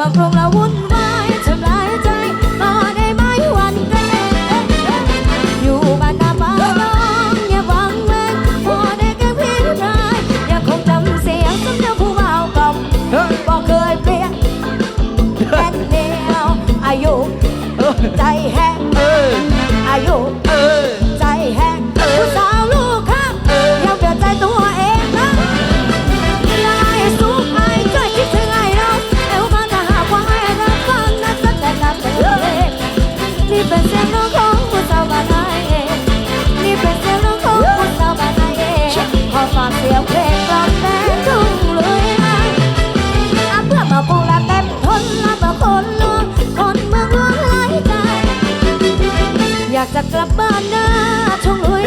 ว่าพวกเราวุ่นวายทำลายใจพอได้ไหมวันแรกอยู่บ้านนาบ้าน้องอย่าหวังเลยนพอได้แค่เพียงนายอย่าคงจำเสียงสำเนาผู้เบากล่อมบอกเคยเปลี่ยนแค่เดียวอายุใจแห้ง หน้าชงเอ้ย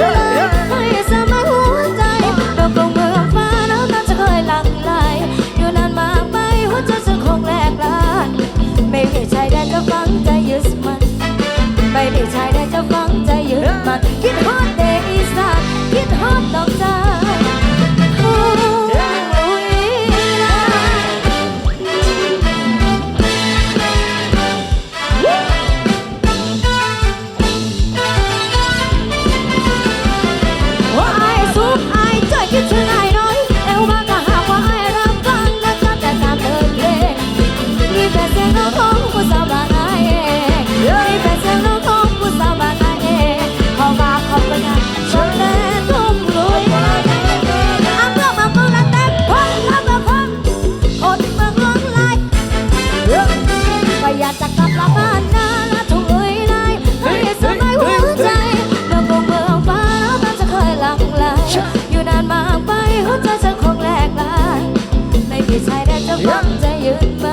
อยู่นานมากไปหัวใจฉันคงแหลกลายไม่มีชายแดนจะฟังใจยืนมา